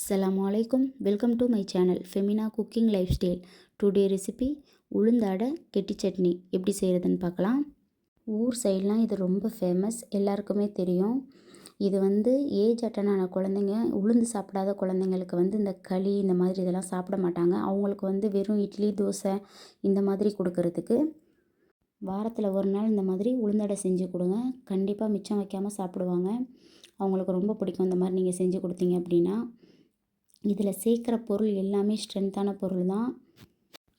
அஸ்லாம் வலைக்கும் welcome to my channel Femina cooking lifestyle today recipe உளுந்தாடை கெட்டி சட்னி. எப்படி செய்கிறதுன்னு பார்க்கலாம். ஊர் சைட்லாம் இது ரொம்ப ஃபேமஸ் எல்லாருக்குமே தெரியும். இது வந்து ஏஜ் அட்டனான குழந்தைங்க உளுந்து சாப்பிடாத குழந்தைங்களுக்கு வந்து இந்த களி இந்த மாதிரி இதெல்லாம் சாப்பிட மாட்டாங்க. அவங்களுக்கு வந்து வெறும் இட்லி தோசை இந்த மாதிரி கொடுக்கறதுக்கு. வாரத்தில் ஒரு நாள் இந்த மாதிரி உளுந்தடை செஞ்சு கொடுங்க. கண்டிப்பாக மிச்சம் வைக்காமல் சாப்பிடுவாங்க. அவங்களுக்கு ரொம்ப பிடிக்கும் இந்த மாதிரி நீங்கள் செஞ்சு கொடுத்தீங்க அப்படின்னா. இதில் சேர்க்குற பொருள் எல்லாமே ஸ்ட்ரென்த்தான பொருள் தான்.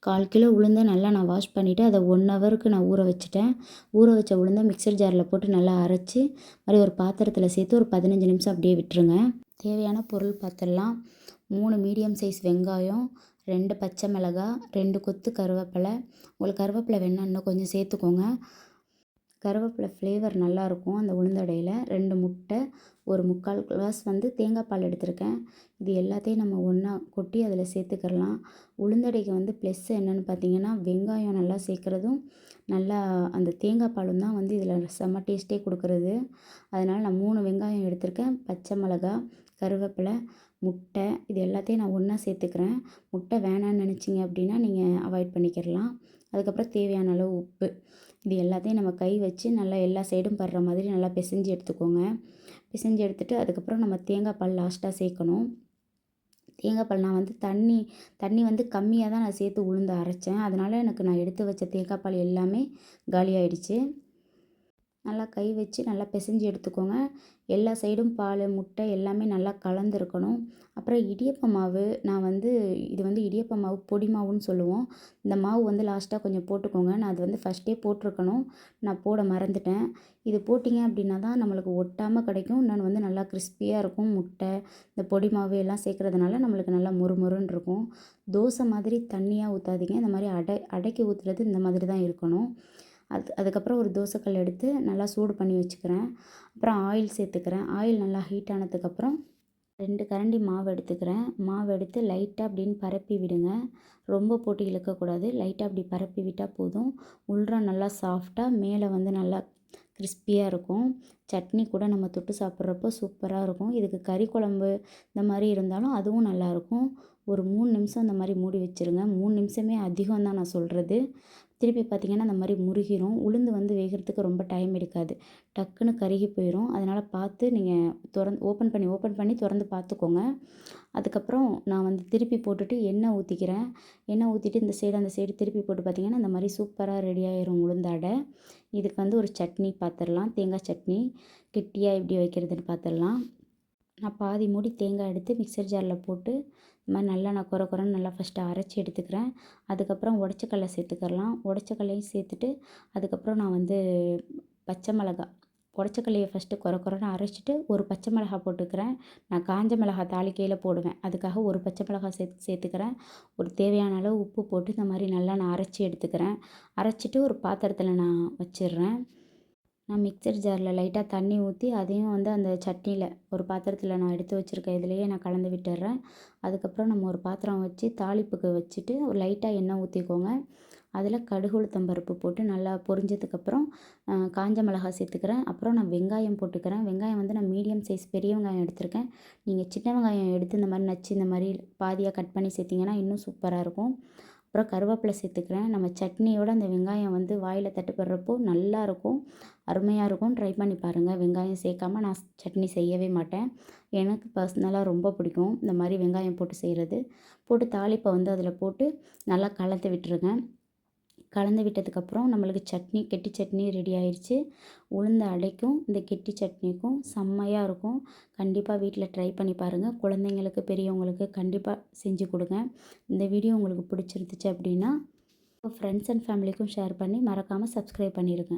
கால் கிலோ உளுந்தை நல்லா நான் வாஷ் பண்ணிவிட்டு அதை ஒன் ஹவருக்கு நான் ஊற வச்சுட்டேன். ஊற வச்ச உளுந்தை மிக்சர் ஜாரில் போட்டு நல்லா அரைச்சி மாதிரி ஒரு பாத்திரத்தில் சேர்த்து ஒரு பதினஞ்சு நிமிஷம் அப்படியே விட்டுருங்க. தேவையான பொருள் பார்த்துடலாம் மூணு மீடியம் சைஸ் வெங்காயம் ரெண்டு பச்சை மிளகாய் ரெண்டு கொத்து கருவேப்பிலை. உங்களுக்கு கருவேப்பிலை வேணால் இன்னும் கொஞ்சம் சேர்த்துக்கோங்க. கருவேப்பிலை ஃப்ளேவர் நல்லாயிருக்கும் அந்த உளுந்தடையில். ரெண்டு முட்டை ஒரு முக்கால் கிளாஸ் வந்து தேங்காய் பால் எடுத்திருக்கேன். இது எல்லாத்தையும் நம்ம ஒன்றா கொட்டி அதில் சேர்த்துக்கிறலாம். உளுந்தடைக்கு வந்து ப்ளஸ் என்னென்னு பார்த்தீங்கன்னா வெங்காயம் நல்லா சேர்க்குறதும் நல்லா அந்த தேங்காய் பாலும் தான் வந்து இதில் செம்ம டேஸ்ட்டே கொடுக்குறது. அதனால் நான் மூணு வெங்காயம் எடுத்திருக்கேன். பச்சை மிளகா கருவேப்பிலை முட்டை இது எல்லாத்தையும் நான் ஒன்றா சேர்த்துக்கிறேன். முட்டை வேணான்னு நினச்சிங்க அப்படின்னா நீங்கள் அவாய்ட் பண்ணிக்கிறலாம். அதுக்கப்புறம் தேவையான அளவு உப்பு. இது எல்லாத்தையும் நம்ம கை வச்சு நல்லா எல்லா சைடும் படுற மாதிரி நல்லா பிசைஞ்சு எடுத்துக்கோங்க. பிசைஞ்சு எடுத்துகிட்டு அதுக்கப்புறம் நம்ம தேங்காய் பால் லாஸ்ட்டாக சேர்க்கணும். தேங்காய் பால் நான் வந்து தண்ணி தண்ணி வந்து கம்மியாக தான் நான் சேர்த்து உளுந்து அரைச்சேன். அதனால் எனக்கு நான் எடுத்து வச்ச தேங்காய் பால் எல்லாமே காலியாயிடுச்சு. நல்லா கை வச்சு நல்லா பிசைஞ்சு எடுத்துக்கோங்க. எல்லா சைடும் பால் முட்டை எல்லாமே நல்லா கலந்துருக்கணும். அப்புறம் இடியப்ப மாவு நான் வந்து இது வந்து இடியப்ப மாவு பொடி மாவுன்னு சொல்லுவோம். இந்த மாவு வந்து லாஸ்ட்டாக கொஞ்சம் போட்டுக்கோங்க. நான் அது வந்து ஃபஸ்ட்டே போட்டிருக்கணும். நான் போட மறந்துட்டேன். இது போட்டிங்க அப்படின்னா தான் நம்மளுக்கு ஒட்டாமல் கிடைக்கும். இன்னொன்று வந்து நல்லா கிறிஸ்பியாக இருக்கும். முட்டை இந்த பொடி மாவு எல்லாம் சேர்க்குறதுனால நம்மளுக்கு நல்லா முறுமுறுன்னு இருக்கும். தோசை மாதிரி தண்ணியாக ஊற்றாதீங்க இந்த மாதிரி அடை அடைக்கி ஊற்றுறது இந்த மாதிரி தான் இருக்கணும். அது அதுக்கப்புறம் ஒரு தோசைக்கல் எடுத்து நல்லா சூடு பண்ணி வச்சுக்கிறேன். அப்புறம் ஆயில் சேர்த்துக்கிறேன். ஆயில் நல்லா ஹீட் ஆனதுக்கப்புறம் ரெண்டு கரண்டி மாவு எடுத்துக்கிறேன். மாவு எடுத்து லைட்டாக அப்படின்னு பரப்பி விடுங்க. ரொம்ப போட்டு இழுக்கக்கூடாது. லைட்டாக அப்படி பரப்பி விட்டால் போதும். உள்ற நல்லா சாஃப்டாக மேலே வந்து நல்லா கிறிஸ்பியாக இருக்கும். சட்னி கூட நம்ம தொட்டு சாப்பிட்றப்போ சூப்பராக இருக்கும். இதுக்கு கறி குழம்பு இந்த மாதிரி இருந்தாலும் அதுவும் நல்லாயிருக்கும் ஒரு மூணு நிமிஷம் இந்த மாதிரி மூடி வச்சுருங்க. மூணு நிமிஷமே அதிகம் தான் நான் சொல்கிறது திருப்பி பார்த்திங்கன்னா அந்த மாதிரி முருகிரும். உளுந்து வந்து வேகிறதுக்கு ரொம்ப டைம் எடுக்காது. டக்குன்னு கருகி போயிடும் அதனால் பார்த்து நீங்கள் திறந்து ஓப்பன் பண்ணி ஓப்பன் பண்ணி திறந்து பார்த்துக்கோங்க. அதுக்கப்புறம் நான் வந்து திருப்பி போட்டுட்டு எண்ணெய் ஊற்றிக்கிறேன் எண்ணெய் ஊற்றிட்டு இந்த சைடு அந்த சைடு திருப்பி போட்டு பார்த்திங்கன்னா அந்த மாதிரி சூப்பராக ரெடி ஆயிரும் உளுந்தாடை இதுக்கு வந்து ஒரு சட்னி பார்த்துடலாம் தேங்காய் சட்னி. கெட்டியாக எப்படி வைக்கிறதுன்னு பார்த்துடலாம் நான் பாதி மூடி தேங்காய் எடுத்து மிக்சர் ஜாரில் போட்டு இந்த மாதிரி நல்லா நான் குறை குறைன்னு நல்லா ஃபஸ்ட்டு அரைச்சி எடுத்துக்கிறேன். அதுக்கப்புறம் உடச்சக்கல்ல சேர்த்துக்கிறலாம் உடச்சக்கல்லையும் சேர்த்துட்டு அதுக்கப்புறம் நான் வந்து பச்சை மிளகா உடச்சக்கல்லையை ஃபஸ்ட்டு குறை குறைன்னு அரைச்சிட்டு ஒரு பச்சை மிளகா போட்டுக்கிறேன். நான் காஞ்ச மிளகா தாளிக்கையில் போடுவேன். அதுக்காக ஒரு பச்சை மிளகா சேர்த்து சேர்த்துக்கிறேன். ஒரு தேவையான அளவு உப்பு போட்டு இந்த மாதிரி நல்லா நான் அரைச்சி எடுத்துக்கிறேன். அரைச்சிட்டு ஒரு பாத்திரத்தில் நான் வச்சிடுறேன். நான் மிக்சர் ஜாரில் லைட்டாக தண்ணி ஊற்றி அதையும் வந்து அந்த சட்னியில் ஒரு பாத்திரத்தில் நான் எடுத்து வச்சுருக்க இதுலேயே நான் கலந்து விட்டுறேன். அதுக்கப்புறம் நம்ம ஒரு பாத்திரம் வச்சு தாளிப்புக்கு வச்சுட்டு ஒரு லைட்டாக எண்ணெய் ஊற்றிக்கோங்க அதில் கடுகு உளுத்தம் பருப்பு போட்டு நல்லா பொரிஞ்சதுக்கப்புறம் காஞ்ச மிளகாய் சேர்த்துக்கிறேன். அப்புறம் நான் வெங்காயம் போட்டுக்கிறேன். வெங்காயம் வந்து நான் மீடியம் சைஸ் பெரிய வெங்காயம் எடுத்திருக்கேன். நீங்கள் சின்ன வெங்காயம் எடுத்து இந்த மாதிரி நச்சு இந்த மாதிரி பாதியாக கட் பண்ணி சேர்த்திங்கன்னா இன்னும் சூப்பராக இருக்கும். அப்புறம் கருவேப்பிலை சேர்த்துக்கிறேன். நம்ம சட்னியோட அந்த வெங்காயம் வந்து வாயில் தட்டுப்படுறப்போ நல்லாயிருக்கும் அருமையாக இருக்கும். ட்ரை பண்ணி பாருங்கள் வெங்காயம் சேர்க்காம நான் சட்னி செய்யவே மாட்டேன். எனக்கு பர்சனலாக ரொம்ப பிடிக்கும். இந்த மாதிரி வெங்காயம் போட்டு செய்கிறது போட்டு தாளிப்பை வந்து அதில் போட்டு நல்லா கலந்து விட்டுருங்க. கலந்து விட்டதுக்கப்புறம் நம்மளுக்கு சட்னி கெட்டி சட்னி ரெடி ஆயிடுச்சு உளுந்த அடைக்கும் இந்த கெட்டி சட்னிக்கும் செம்மையாக இருக்கும். கண்டிப்பாக வீட்டில் ட்ரை பண்ணி பாருங்கள் குழந்தைங்களுக்கு பெரியவங்களுக்கு கண்டிப்பாக செஞ்சு கொடுங்க. இந்த வீடியோ உங்களுக்கு பிடிச்சிருந்துச்சு அப்படின்னா ஃப்ரெண்ட்ஸ் அண்ட் ஃபேமிலிக்கும் ஷேர் பண்ணி மறக்காமல் சப்ஸ்கிரைப் பண்ணிடுங்க